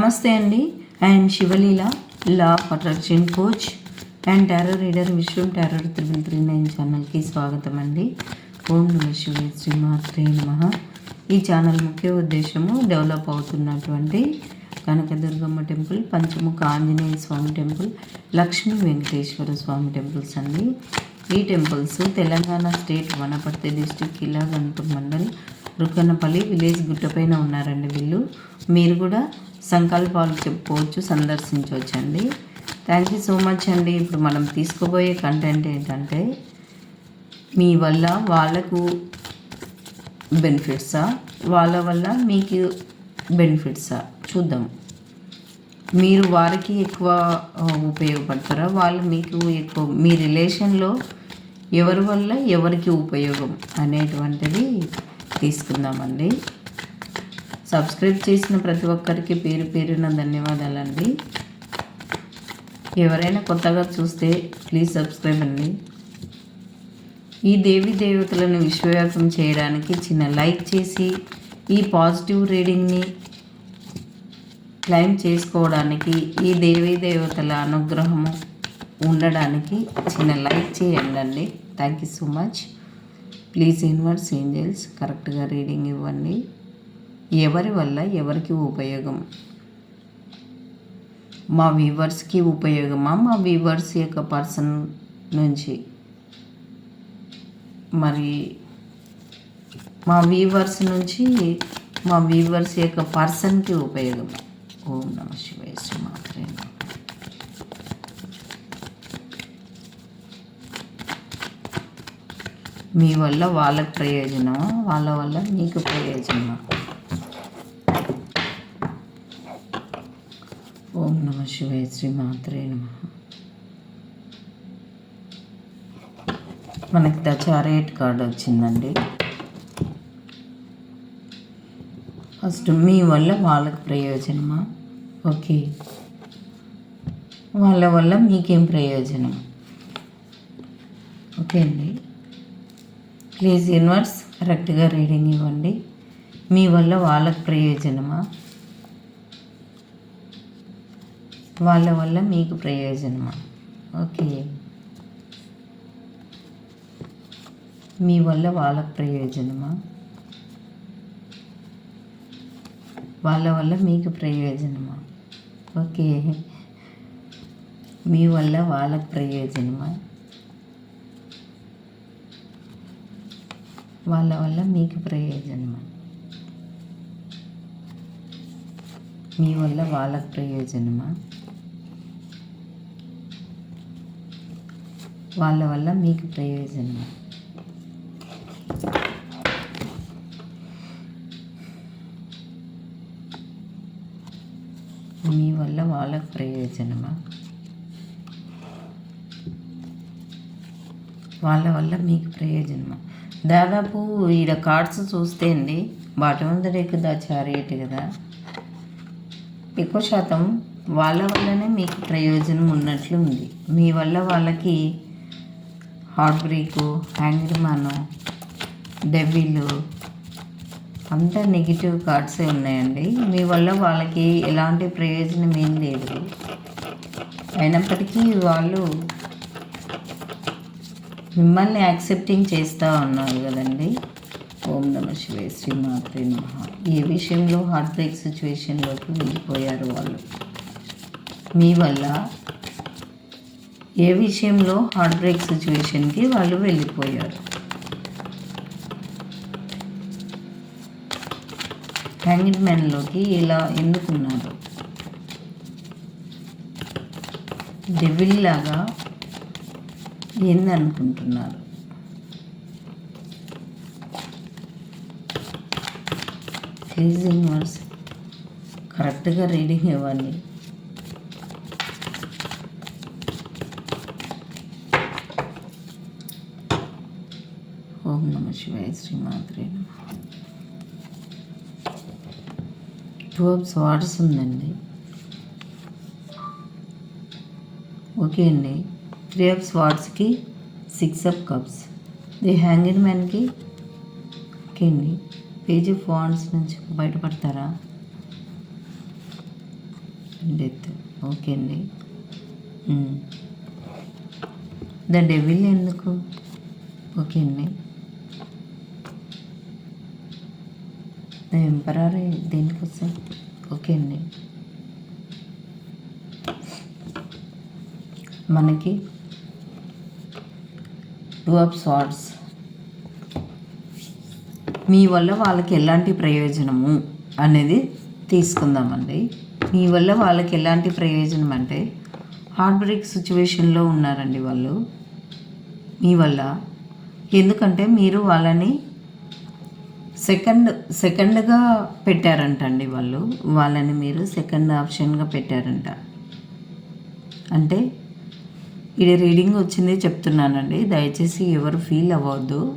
నమస్తే అండి. And Shivaleela law of attraction coach and tarot reader Vishwam tarot triple three nine ఛానల్కి స్వాగతం అండి. ఓం నమ శివ శ్రీమాత్రే నమ. ఈ ఛానల్ ముఖ్య ఉద్దేశము డెవలప్ అవుతున్నటువంటి Kanakadurgamma temple Panchamukha Anjaneya Swamy temple Lakshmi Venkateswara Swamy temples అండి. ఈ temples Telangana state Wanaparthy district Killa Ghanpur mandal Rukkannapalli village గుట్టపైన ఉన్నారండి వీళ్ళు. మీరు కూడా సంకల్పాలు చెప్పుకోవచ్చు సందర్శించవచ్చు అండి థ్యాంక్ యూ సో మచ్ అండి. ఇప్పుడు మనం తీసుకోబోయే కంటెంట్ ఏంటంటే మీ వల్ల వాళ్ళకు బెనిఫిట్సా వాళ్ళ వల్ల మీకు బెనిఫిట్సా చూద్దాం. మీరు వారికి ఎక్కువ ఉపయోగపడతారా? వాళ్ళు మీకు ఎక్కువ మీ రిలేషన్లో ఎవరి వల్ల ఎవరికి ఉపయోగం అనేటువంటిది తీసుకుందామండి. సబ్స్క్రైబ్ చేసిన ప్రతి ఒక్కరికి పేరు పేరున ధన్యవాదాలండి. ఎవరైనా కొత్తగా చూస్తే ప్లీజ్ సబ్స్క్రైబ్ అండి. ఈ దేవి దేవతలను విశ్వవ్యాప్తం చేయడానికి చిన్న లైక్ చేసి ఈ పాజిటివ్ రీడింగ్ని క్లైమ్ చేసుకోవడానికి ఈ దేవీ దేవతల అనుగ్రహము ఉండడానికి చిన్న లైక్ చేయండి అండి. Thank you so much please universe angels కరెక్ట్గా రీడింగ్ ఇవ్వండి. ఎవరి వల్ల ఎవరికి ఉపయోగం? మా వ్యూవర్స్కి ఉపయోగమా? మా వ్యూవర్స్ యొక్క పర్సన్ నుంచి. మరి మా వ్యూవర్స్ నుంచి మా వ్యూవర్స్ యొక్క పర్సన్కి ఉపయోగం. ఓం నమ శివాయ శ్రీ మీ వల్ల వాళ్ళకి ప్రయోజనమా? వాళ్ళ వల్ల మీకు ప్రయోజనమా? ఓం నమ శివాయ శ్రీ మాత్రే నమ. మనకి ద చారేట్ వచ్చిందండి. ఫస్ట్ మీ వల్ల వాళ్ళకి ప్రయోజనమా? ఓకే. వాళ్ళ వల్ల మీకేం ప్రయోజనం? ఓకే అండి. ప్లీజ్ యూనివర్స్ కరెక్ట్గా రీడింగ్ ఇవ్వండి. మీ వల్ల వాళ్ళకి ప్రయోజనమా? వాళ్ళ వల్ల మీకు ప్రయోజనమా? ఓకే. మీ వల్ల వాళ్ళకి ప్రయోజనమా? వాళ్ళ వల్ల మీకు ప్రయోజనమా? ఓకే. మీ వల్ల వాళ్ళకి ప్రయోజనమా? వాళ్ళ వల్ల మీకు ప్రయోజనమా? మీ వల్ల వాళ్ళకి ప్రయోజనమా? వాళ్ళ వల్ల మీకు ప్రయోజనమా? మీ వల్ల వాళ్ళకి ప్రయోజనమా? వాళ్ళ వల్ల మీకు ప్రయోజనమా? దాదాపు ఈడ కార్డ్స్ చూస్తే అండి బాటం రేకు దా చారియట్ కదా. ఎక్కువ శాతం వాళ్ళ వల్లనే మీకు ప్రయోజనం ఉన్నట్లు ఉంది. మీ వల్ల వాళ్ళకి heart break hanged man devil అంతా నెగిటివ్ కార్డ్సే ఉన్నాయండి. మీ వల్ల వాళ్ళకి ఎలాంటి ప్రయోజనం ఏం లేదు. అయినప్పటికీ వాళ్ళు మిమ్మల్ని యాక్సెప్టింగ్ చేస్తూ ఉన్నారు కదండి. ఓం నమ శివే శ్రీమాత్రి నమ. ఏ విషయంలో హార్ట్ బ్రేక్ సిచ్యువేషన్లోకి వెళ్ళిపోయారు వాళ్ళు? మీ వల్ల? ఏ విషయంలో హార్ట్ బ్రేక్ సిచ్యువేషన్కి వాళ్ళు వెళ్ళిపోయారు? హ్యాంగింగ్ మ్యాన్లోకి ఇలా ఎందుకున్నారు? డెవిల్ లాగా ఏందనుకుంటున్నారు? ప్లీజ్ యూనివర్స్ కరెక్ట్గా రీడింగ్ ఇవ్వండి. ఓం నమ శివాయ శ్రీమాత్రే నమ. టూ ఆఫ్ స్వార్డ్స్ ఉందండి. ఓకే అండి. Three of స్వార్డ్స్కి six of cups the hanged మ్యాన్కి okay అండి పేజ్ ఆఫ్ వాండ్స్ నుంచి బయటపడతారా? డెత్ ఓకే అండి. ద డెవిల్ ఎందుకు? ఓకే అండి. ద ఎంపరర్ దేనికోసం? ఓకే అండి. మనకి టూ ఆఫ్ సార్ట్స్ మీ వల్ల వాళ్ళకి ఎలాంటి ప్రయోజనము అనేది తీసుకుందామండి. మీ వల్ల వాళ్ళకి ఎలాంటి ప్రయోజనం అంటే హార్ట్ బ్రేక్ సిచ్యువేషన్లో ఉన్నారండి వాళ్ళు. మీ వల్ల. ఎందుకంటే మీరు వాళ్ళని సెకండ్ సెకండ్గా పెట్టారంట అండి వాళ్ళు. వాళ్ళని మీరు సెకండ్ ఆప్షన్గా పెట్టారంట. అంటే ఇది రీడింగ్ వచ్చింది చెప్తున్నానండి. దయచేసి ఎవరు ఫీల్ అవ్వద్దు.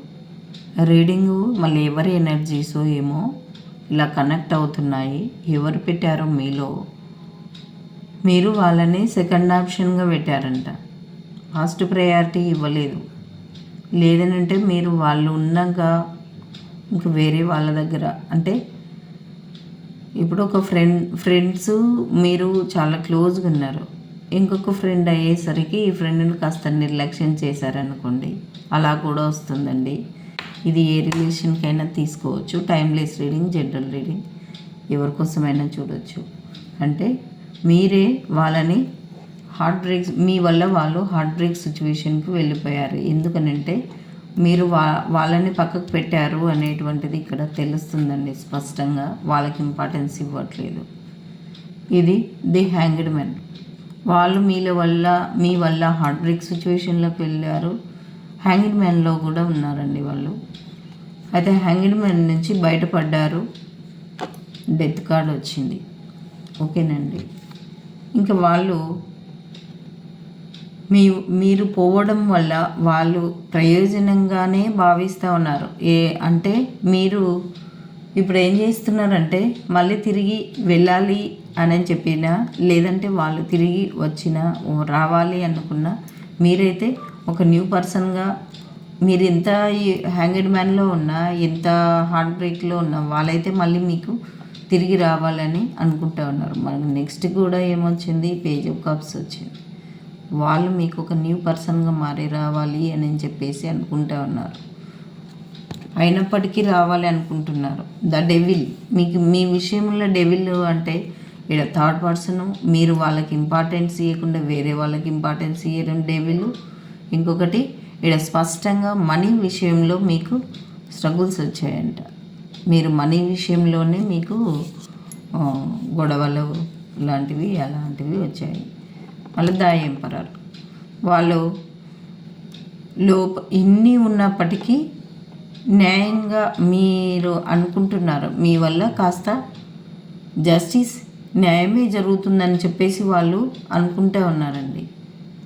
రీడింగు మళ్ళీ ఎవరి ఎనర్జీసో ఏమో ఇలా కనెక్ట్ అవుతున్నాయి. ఎవరు పెట్టారో మీలో. మీరు వాళ్ళని సెకండ్ ఆప్షన్గా పెట్టారంట. ఫస్ట్ ప్రయారిటీ ఇవ్వలేదు. లేదనంటే మీరు వాళ్ళు ఉన్నాక ఇంక వేరే వాళ్ళ దగ్గర. అంటే ఇప్పుడు ఒక ఫ్రెండ్ ఫ్రెండ్స్ మీరు చాలా క్లోజ్గా ఉన్నారు. ఇంకొక ఫ్రెండ్ అయ్యేసరికి ఈ ఫ్రెండ్ని కాస్త నిర్లక్ష్యం చేశారనుకోండి. అలా కూడా వస్తుందండి. ఇది ఏ రిలేషన్కైనా తీసుకోవచ్చు. టైమ్లెస్ రీడింగ్ జనరల్ రీడింగ్ ఎవరికోసమైనా చూడవచ్చు అంటే మీరే వాళ్ళని హార్ట్ బ్రేక్స్ మీ వల్ల వాళ్ళు హార్ట్ బ్రేక్ సిచ్యువేషన్కి వెళ్ళిపోయారు. ఎందుకనంటే మీరు వా వాళ్ళని పక్కకు పెట్టారు అనేటువంటిది ఇక్కడ తెలుస్తుందండి స్పష్టంగా. వాళ్ళకి ఇంపార్టెన్స్ ఇవ్వట్లేదు. ఇది ది హ్యాంగ్డ్ మెన్ వాళ్ళు మీల వల్ల మీ వల్ల హార్ట్ బ్రేక్ సిచ్యువేషన్లోకి వెళ్ళారు. హ్యాంగిడ్ మ్యాన్లో కూడా ఉన్నారండి వాళ్ళు. అయితే హ్యాంగిడ్ మ్యాన్ నుంచి బయటపడ్డారు. డెత్ కార్డ్ వచ్చింది. ఓకేనండి. ఇంకా వాళ్ళు మీ మీరు పోవడం వల్ల వాళ్ళు ప్రయోజనంగానే భావిస్తూ ఉన్నారు. ఏ అంటే మీరు ఇప్పుడు ఏం చేస్తున్నారంటే మళ్ళీ తిరిగి వెళ్ళాలి అని చెప్పినా లేదంటే వాళ్ళు తిరిగి వచ్చినా రావాలి అనుకున్నా మీరైతే ఒక న్యూ పర్సన్గా మీరు ఎంత హ్యాంగెడ్ మ్యాన్లో ఉన్నా ఎంత హార్ట్ బ్రేక్లో ఉన్నా వాళ్ళైతే మళ్ళీ మీకు తిరిగి రావాలని అనుకుంటా ఉన్నారు. మనకు నెక్స్ట్ కూడా ఏమొచ్చింది? పేజ్ ఆఫ్ కప్స్ వచ్చింది. వాళ్ళు మీకు ఒక న్యూ పర్సన్గా మారి రావాలి అని చెప్పేసి అనుకుంటా ఉన్నారు. అయినప్పటికీ రావాలి అనుకుంటున్నారు. ద డెవిల్ మీకు మీ విషయంలో డెవిల్ అంటే ఇక్కడ థర్డ్ పర్సన్ మీరు వాళ్ళకి ఇంపార్టెన్స్ ఇవ్వకుండా వేరే వాళ్ళకి ఇంపార్టెన్స్ ఇవ్వడం డేవిలు ఇంకొకటి ఇక్కడ స్పష్టంగా మనీ విషయంలో మీకు స్ట్రగుల్స్ వచ్చాయంట. మీరు మనీ విషయంలోనే మీకు గొడవలు లాంటివి అలాంటివి వచ్చాయి. మళ్ళీ దా ఎంపరర్ వాళ్ళు లోప ఇన్ని ఉన్నప్పటికీ న్యాయంగా మీరు అనుకుంటున్నారు. మీ వల్ల కాస్త జస్టిస్ న్యాయమే జరుగుతుందని చెప్పేసి వాళ్ళు అనుకుంటూ ఉన్నారండి.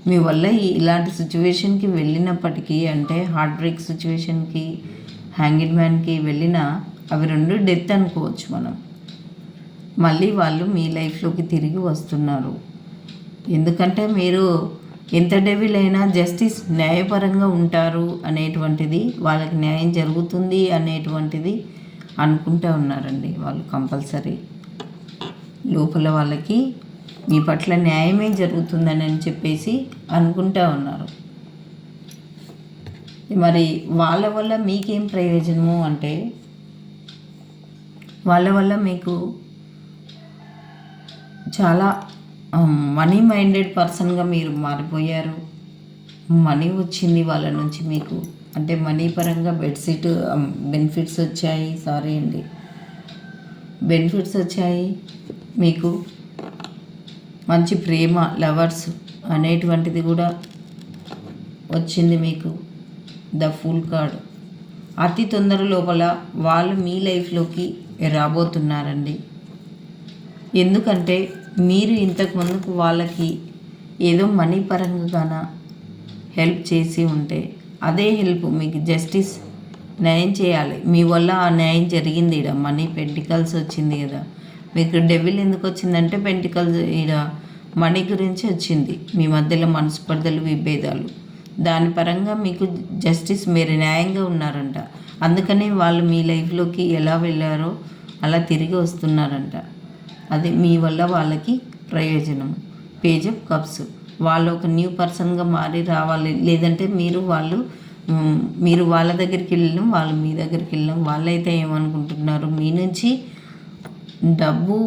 మీ వల్ల ఇలాంటి సిచ్యువేషన్కి వెళ్ళినప్పటికీ అంటే హార్ట్ బ్రేక్ సిచ్యువేషన్కి హ్యాంగిడ్ మ్యాన్కి వెళ్ళిన అవి రెండు డెత్ అనుకోవచ్చు మనం. మళ్ళీ వాళ్ళు మీ లైఫ్లోకి తిరిగి వస్తున్నారు. ఎందుకంటే మీరు ఎంత డెవిల్ అయినా జస్టిస్ న్యాయపరంగా ఉంటారు అనేటువంటిది వాళ్ళకి న్యాయం జరుగుతుంది అనేటువంటిది అనుకుంటూ ఉన్నారండి వాళ్ళు కంపల్సరీ. లోపల వాళ్ళకి మీ పట్ల న్యాయమే జరుగుతుందని అని చెప్పేసి అనుకుంటా ఉన్నారు. మరి వాళ్ళ వల్ల మీకేం ప్రయోజనము అంటే వాళ్ళ వల్ల మీకు చాలా మనీ మైండెడ్ పర్సన్గా మీరు మారిపోయారు. మనీ వచ్చింది వాళ్ళ నుంచి మీకు. అంటే మనీ పరంగా బెడ్షీట్ బెనిఫిట్స్ వచ్చాయి. సారీ అండి. బెనిఫిట్స్ వచ్చాయి. మీకు మంచి ప్రేమ లవర్స్ అనేటువంటిది కూడా వచ్చింది మీకు. The full card. అతి తొందర లోపల వాళ్ళు మీ లైఫ్లోకి రాబోతున్నారండి. ఎందుకంటే మీరు ఇంతకు ముందుకు వాళ్ళకి ఏదో మనీ పరంగా హెల్ప్ చేసి ఉంటే అదే హెల్ప్ మీకు జస్టిస్ న్యాయం చేయాలి. మీ వల్ల ఆ న్యాయం జరిగింది ఇక్కడ మనీ పెంటికల్స్ వచ్చింది కదా. మీకు డెవిల్ ఎందుకు వచ్చిందంటే పెంటికల్స్ ఇక్కడ మనీ గురించి వచ్చింది. మీ మధ్యలో మనస్పర్ధలు విభేదాలు. దాని పరంగా మీకు జస్టిస్ మీరు న్యాయంగా ఉన్నారంట. అందుకనే వాళ్ళు మీ లైఫ్లోకి ఎలా వెళ్ళారో అలా తిరిగి వస్తున్నారంట. అది మీ వల్ల వాళ్ళకి ప్రయోజనం. పేజ్ ఆఫ్ కప్స్ వాళ్ళు ఒక న్యూ పర్సన్గా మారి రావాలి. లేదంటే మీరు వాళ్ళు మీరు వాళ్ళ దగ్గరికి వెళ్ళినాం వాళ్ళు మీ దగ్గరికి వెళ్ళినాం వాళ్ళైతే ఏమనుకుంటున్నారు? మీ నుంచి డబ్బు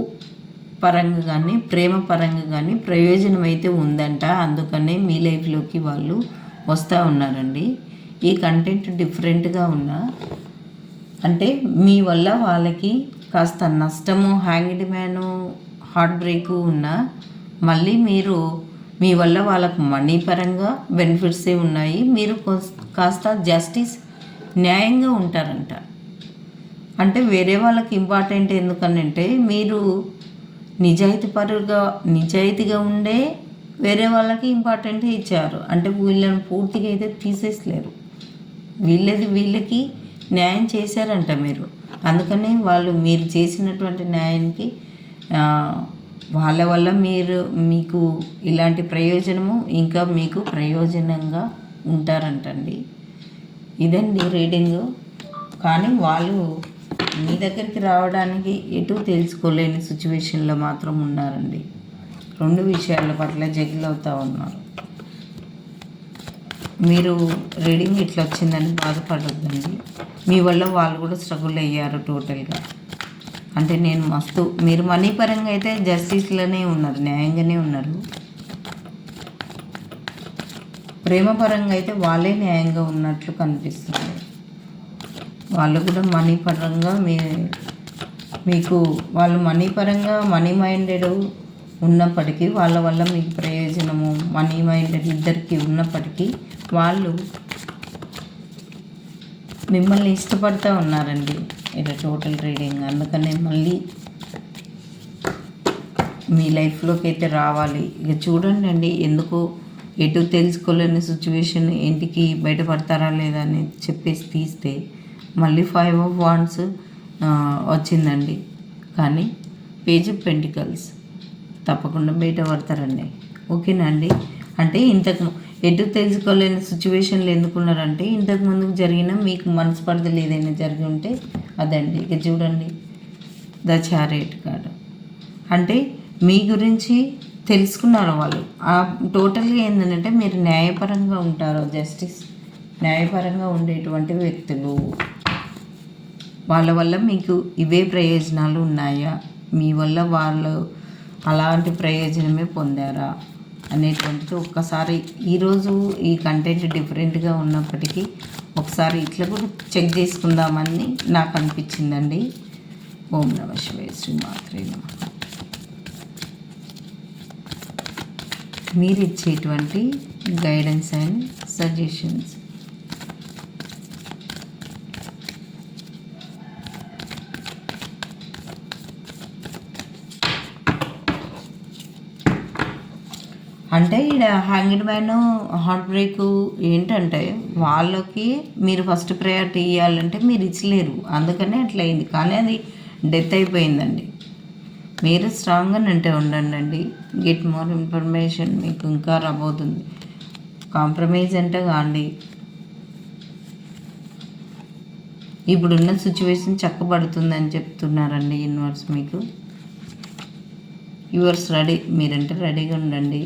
పరంగా కానీ ప్రేమ పరంగా కానీ ప్రయోజనం అయితే ఉందంట. అందుకనే మీ లైఫ్లోకి వాళ్ళు వస్తూ ఉన్నారండి. ఈ కంటెంట్ డిఫరెంట్గా ఉన్నా అంటే మీ వల్ల వాళ్ళకి కాస్త నష్టము హ్యాంగ్డ్ మ్యాను హార్ట్ బ్రేక్ ఉన్నా మళ్ళీ మీరు మీ వల్ల వాళ్ళకు మనీ పరంగా బెనిఫిట్సే ఉన్నాయి మీరు కాస్త జస్టిస్ న్యాయంగా ఉంటారంట. అంటే వేరే వాళ్ళకి ఇంపార్టెంట్ ఎందుకనంటే మీరు నిజాయితీ పరుగా నిజాయితీగా ఉండే వేరే వాళ్ళకి ఇంపార్టెంట్ ఇచ్చారు. అంటే వీళ్ళని పూర్తిగా అయితే తీసేసలేరు వీళ్ళది వీళ్ళకి న్యాయం చేశారంట మీరు. అందుకనే వాళ్ళు మీరు చేసినటువంటి న్యాయానికి వాళ్ళ వల్ల మీరు మీకు ఇలాంటి ప్రయోజనము ఇంకా మీకు ప్రయోజనంగా ఉంటారంటండి. ఇదండి రీడింగ్. కానీ వాళ్ళు మీ దగ్గరికి రావడానికి ఎటు తెలుసుకోలేని సిచ్యువేషన్లో మాత్రం ఉన్నారండి. రెండు విషయాల పట్ల జగిల్ అవుతూ ఉన్నారు. మీరు రీడింగ్ ఇట్లా వచ్చిందని బాధపడద్దండి. మీ వల్ల వాళ్ళు కూడా స్ట్రగుల్ అయ్యారు టోటల్గా అంటే నేను మస్తు మీరు మనీ పరంగా అయితే జస్టిస్లోనే ఉన్నారు న్యాయంగానే ఉన్నారు. ప్రేమపరంగా అయితే వాళ్ళే న్యాయంగా ఉన్నట్లు కనిపిస్తుంది. వాళ్ళు కూడా మనీ పరంగా మీ మీకు వాళ్ళు మనీ పరంగా మనీ మైండెడ్ ఉన్నప్పటికీ వాళ్ళ వల్ల మీకు ప్రయోజనము. మనీ మైండెడ్ ఇద్దరికి ఉన్నప్పటికీ వాళ్ళు మిమ్మల్ని ఇష్టపడుతూ ఉన్నారండి. ఇలా టోటల్ రీడింగ్ అందుకనే మళ్ళీ మీ లైఫ్లోకి అయితే రావాలి. ఇక చూడండి అండి ఎందుకు ఎటు తెలుసుకోలేని సిచ్యువేషన్ ఇంటికి బయటపడతారా లేదా అని చెప్పేసి తీస్తే మళ్ళీ ఫైవ్ ఆఫ్ వాన్స్ వచ్చిందండి. కానీ పేజ్ ఆఫ్ పెంటికల్స్ తప్పకుండా బయట పడతారండి ఓకేనా అండి? అంటే ఇంతకు ఎటు తెలుసుకోలేని సిచ్యువేషన్లు ఎందుకున్నారంటే ఇంతకు ముందుకు జరిగిన మీకు మనస్పర్ధలు ఏదైనా జరిగి ఉంటే అదండి. ఇక చూడండి. ద చారేట్ కార్డు అంటే మీ గురించి తెలుసుకున్నారు వాళ్ళు. ఆ టోటల్గా ఏంటంటే మీరు న్యాయపరంగా ఉంటారు జస్టిస్ న్యాయపరంగా ఉండేటువంటి వ్యక్తులు. వాళ్ళ వల్ల మీకు ఇవే ప్రయోజనాలు ఉన్నాయా? మీ వల్ల వాళ్ళు అలాంటి ప్రయోజనమే పొందారా? అనేటువంటిది ఒక్కసారి ఈరోజు ఈ కంటెంట్ డిఫరెంట్గా ఉన్నప్పటికీ ఒకసారి ఇట్లా కూడా చెక్ చేసుకుందామని నాకు అనిపించిందండి. ఓం నమ శివే శ్రీమాత్రే నమ. మీరు ఇచ్చేటువంటి గైడెన్స్ అండ్ సజెషన్స్ అంటే ఇక్కడ హ్యాంగిడ్ మ్యాన్ హార్ట్ బ్రేక్ ఏంటంటే వాళ్ళకి మీరు ఫస్ట్ ప్రయారిటీ ఇవ్వాలంటే మీరు ఇచ్చలేరు. అందుకనే అట్లా అయింది కానీ అది డెత్ అయిపోయిందండి. మీరు స్ట్రాంగ్గా అంటే ఉండండి అండి. గెట్ మోర్ ఇన్ఫర్మేషన్ మీకు ఇంకా రాబోతుంది కాంప్రమైజ్ అంటే కాండి. ఇప్పుడున్న సిచ్యువేషన్ చక్కబడుతుందని చెప్తున్నారండి యూనివర్స్ మీకు. యువర్స్ రెడీ మీరంటే రెడీగా ఉండండి.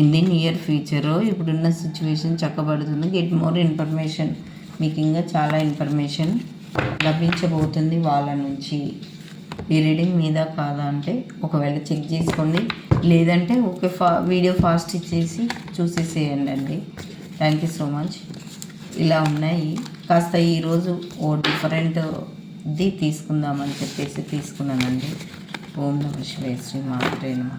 ఇన్ ది నియర్ ఫ్యూచర్ ఇప్పుడున్న సిచ్యువేషన్ చక్కబడుతుంది. గెట్ మోర్ ఇన్ఫర్మేషన్ మీకు ఇంకా చాలా ఇన్ఫర్మేషన్ లభించబోతుంది వాళ్ళ నుంచి. ఈ రీడింగ్ మీద కాదా అంటే ఒకవేళ చెక్ చేసుకోండి. లేదంటే ఓకే ఫా వీడియో ఫాస్ట్ ఇచ్చేసి చూసేసేయండి అండి. థ్యాంక్ యూ సో మచ్ ఇలా ఉన్నాయి. కాస్త ఈరోజు ఓ డిఫరెంట్ ది తీసుకుందామని చెప్పేసి తీసుకున్నానండి. ఓం నమ శివాయ శ్రీ మాత్రే నమ.